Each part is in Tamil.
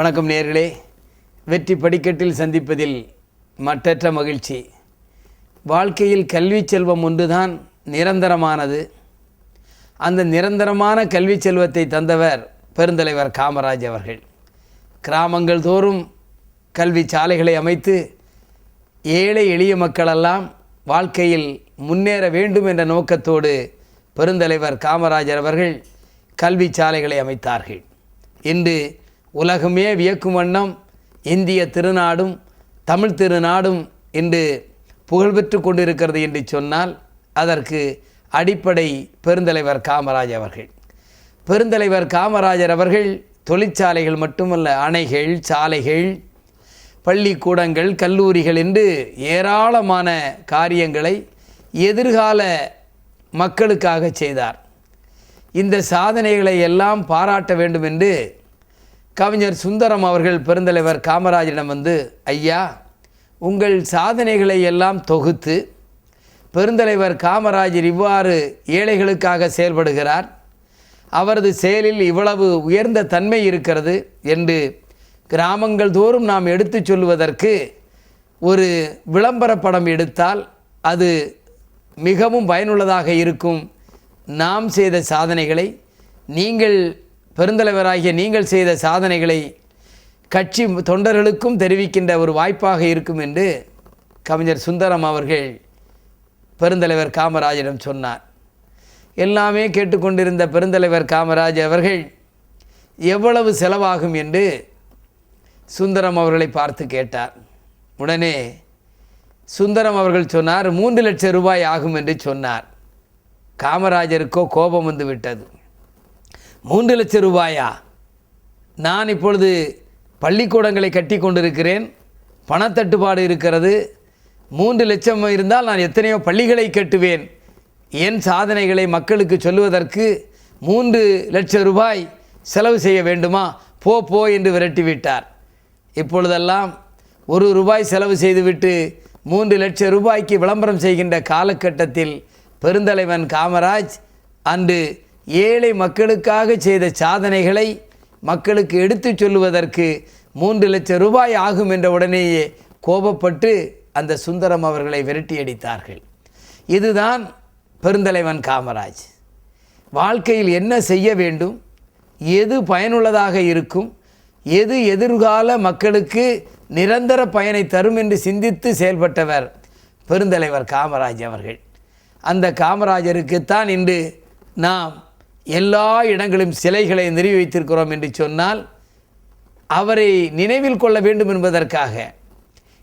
வணக்கம் நேர்களே. வெற்றி படிக்கட்டில் சந்திப்பதில் மற்றற்ற மகிழ்ச்சி. வாழ்க்கையில் கல்வி செல்வம் ஒன்றுதான் நிரந்தரமானது. அந்த நிரந்தரமான கல்வி செல்வத்தை தந்தவர் பெருந்தலைவர் காமராஜ் அவர்கள். கிராமங்கள் தோறும் கல்வி சாலைகளை அமைத்து ஏழை எளிய மக்களெல்லாம் வாழ்க்கையில் முன்னேற வேண்டும் என்ற நோக்கத்தோடு பெருந்தலைவர் காமராஜர் அவர்கள் கல்வி சாலைகளை அமைத்தார்கள். இன்று உலகமே வியக்கும் வண்ணம் இந்திய திருநாடும் தமிழ் திருநாடும் என்று புகழ்பெற்று கொண்டிருக்கிறது என்று சொன்னால் அதற்கு அடிப்படை பெருந்தலைவர் காமராஜ் அவர்கள். பெருந்தலைவர் காமராஜர் அவர்கள் தொழிற்சாலைகள் மட்டுமல்ல அணைகள் சாலைகள் பள்ளிக்கூடங்கள் கல்லூரிகள் என்று ஏராளமான காரியங்களை எதிர்கால மக்களுக்காக செய்தார். இந்த சாதனைகளை எல்லாம் பாராட்ட வேண்டும் என்று கவிஞர் சுந்தரம் அவர்கள் பெருந்தலைவர் காமராஜரிடம் வந்து ஐயா உங்கள் சாதனைகளை எல்லாம் தொகுத்து பெருந்தலைவர் காமராஜர் இவ்வாறு ஏழைகளுக்காக செயல்படுகிறார். அவரது செயலில் இவ்வளவு உயர்ந்த தன்மை இருக்கிறது என்று கிராமங்கள் தோறும் நாம் எடுத்துச் சொல்வதற்கு ஒரு விளம்பர படம் எடுத்தால் அது மிகவும் பயனுள்ளதாக இருக்கும். நாம் செய்த சாதனைகளை நீங்கள் பெருந்தலைவராகிய நீங்கள் செய்த சாதனைகளை கட்சி தொண்டர்களுக்கும் தெரிவிக்கின்ற ஒரு வாய்ப்பாக இருக்கும் என்று கவிஞர் சுந்தரம் அவர்கள் பெருந்தலைவர் காமராஜிடம் சொன்னார். எல்லாமே கேட்டுக்கொண்டிருந்த பெருந்தலைவர் காமராஜ் அவர்கள் எவ்வளவு செலவாகும் என்று சுந்தரம் அவர்களை பார்த்து கேட்டார். உடனே சுந்தரம் அவர்கள் சொன்னார் மூன்று லட்சம் ரூபாய் ஆகும் என்று சொன்னார். காமராஜருக்கோ கோபம் வந்து விட்டது. மூன்று லட்சம் ரூபாயா? நான் இப்பொழுது பள்ளிக்கூடங்களை கட்டி கொண்டிருக்கிறேன் பணத்தட்டுப்பாடு இருக்கிறது. மூன்று லட்சம் இருந்தால் நான் எத்தனையோ பள்ளிகளை கட்டுவேன். என் சாதனைகளை மக்களுக்கு சொல்லுவதற்கு மூன்று லட்சம் ரூபாய் செலவு செய்ய வேண்டுமா? போ போ என்று விரட்டிவிட்டார். இப்பொழுதெல்லாம் ஒரு ரூபாய் செலவு செய்துவிட்டு மூன்று லட்சம் ரூபாய்க்கு விளம்பரம் செய்கின்ற காலகட்டத்தில் பெருந்தலைவன் காமராஜ் அன்று ஏழை மக்களுக்காக செய்த சாதனைகளை மக்களுக்கு எடுத்துச் சொல்லுவதற்கு மூன்று லட்சம் ரூபாய் ஆகும் என்ற உடனேயே கோபப்பட்டு அந்த சுந்தரம் அவர்களை விரட்டியடித்தார்கள் இதுதான் பெருந்தலைவன் காமராஜ். வாழ்க்கையில் என்ன செய்ய வேண்டும்? எது பயனுள்ளதாக இருக்கும்? எது எதிர்கால மக்களுக்கு நிரந்தர பயனை தரும் என்று சிந்தித்து செயல்பட்டவர் பெருந்தலைவர் காமராஜ் அவர்கள். அந்த காமராஜருக்குத்தான் இன்று நாம் எல்லா இடங்களும் சிலைகளை நிறுவி வைத்திருக்கிறோம் என்று சொன்னால் அவரை நினைவில் கொள்ள வேண்டும் என்பதற்காக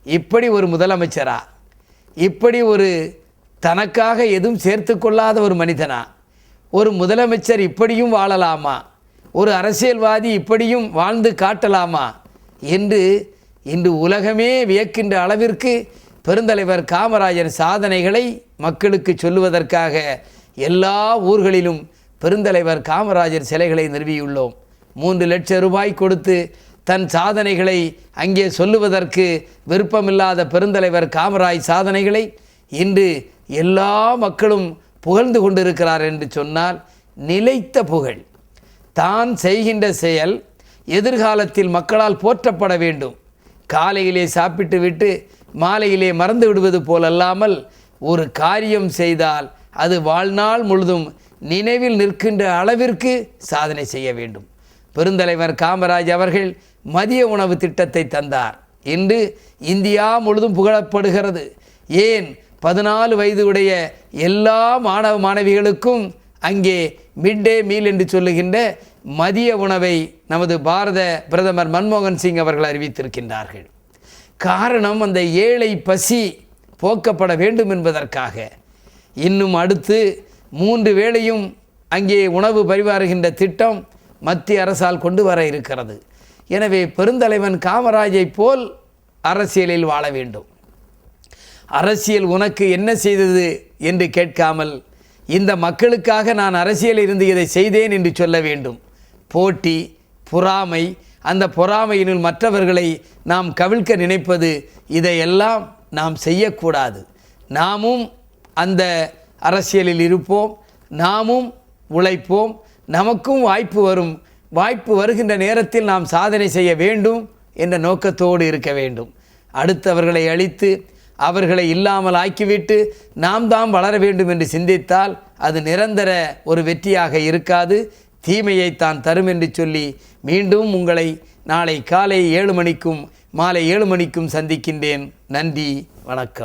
இப்படி ஒரு முதலமைச்சரா? இப்படி ஒரு தனக்காக எதுவும் சேர்த்து கொள்ளாத ஒரு மனிதனா? ஒரு முதலமைச்சர் இப்படியும் வாழலாமா? ஒரு அரசியல்வாதி இப்படியும் வாழ்ந்து காட்டலாமா? என்று இன்று உலகமே வியக்கின்ற அளவிற்கு பெருந்தலைவர் காமராஜர் சாதனைகளை மக்களுக்கு சொல்லுவதற்காக எல்லா ஊர்களிலும் பெருந்தலைவர் காமராஜர் சிலைகளை நிறுவியுள்ளோம். மூன்று லட்சம் ரூபாய் கொடுத்து தன் சாதனைகளை அங்கே சொல்லுவதற்கு விருப்பமில்லாத பெருந்தலைவர் காமராஜ் சாதனைகளை இன்று எல்லா மக்களும் புகழ்ந்து கொண்டிருக்கிறார் என்று சொன்னால் நிலைத்த புகழ். தான் செய்கின்ற செயல் எதிர்காலத்தில் மக்களால் போற்றப்பட வேண்டும். காலையிலே சாப்பிட்டு விட்டு மாலையிலே மறந்து விடுவது போலல்லாமல் ஒரு காரியம் செய்தால் அது வாழ்நாள் முழுதும் நினைவில் நிற்கின்ற அளவிற்கு சாதனை செய்ய வேண்டும். பெருந்தலைவர் காமராஜ் அவர்கள் மதிய உணவு திட்டத்தை தந்தார். இன்று இந்தியா முழுதும் புகழப்படுகிறது. ஏன்? பதினாலு வயது உடைய எல்லா மாணவ மாணவிகளுக்கும் அங்கே மிட் டே மீல் என்று சொல்லுகின்ற மதிய உணவை நமது பாரத பிரதமர் மன்மோகன் சிங் அவர்கள் அறிவித்திருக்கின்றார்கள். காரணம் அந்த ஏழை பசி போக்கப்பட வேண்டும் என்பதற்காக. இன்னும் அடுத்து மூன்று வேளையும் அங்கே உணவு பரிமாறுகின்ற திட்டம் மத்திய அரசால் கொண்டு வர இருக்கிறது. எனவே பெருந்தலைவன் காமராஜை போல் அரசியலில் வாழ வேண்டும். அரசியல் உனக்கு என்ன செய்தது என்று கேட்காமல் இந்த மக்களுக்காக நான் அரசியல் இருந்து இதை செய்தேன் என்று சொல்ல வேண்டும். போட்டி பொறாமை அந்த பொறாமையினுள் மற்றவர்களை நாம் கவிழ்க்க நினைப்பது இதையெல்லாம் நாம் செய்யக்கூடாது. நாமும் அந்த அரசியலில் இருப்போம் நாமும் உழைப்போம் நமக்கும் வாய்ப்பு வரும். வாய்ப்பு வருகின்ற நேரத்தில் நாம் சாதனை செய்ய வேண்டும் என்ற நோக்கத்தோடு இருக்க வேண்டும். அடுத்தவர்களை அழித்து அவர்களை இல்லாமல் ஆக்கிவிட்டு நாம் தான் வளர வேண்டும் என்று சிந்தித்தால் அது நிரந்தர ஒரு வெற்றியாக இருக்காது. தீமையை தான் தரும் என்று சொல்லி மீண்டும் உங்களை நாளை காலை ஏழு மணிக்கும் மாலை ஏழு மணிக்கும் சந்திக்கின்றேன். நன்றி வணக்கம்.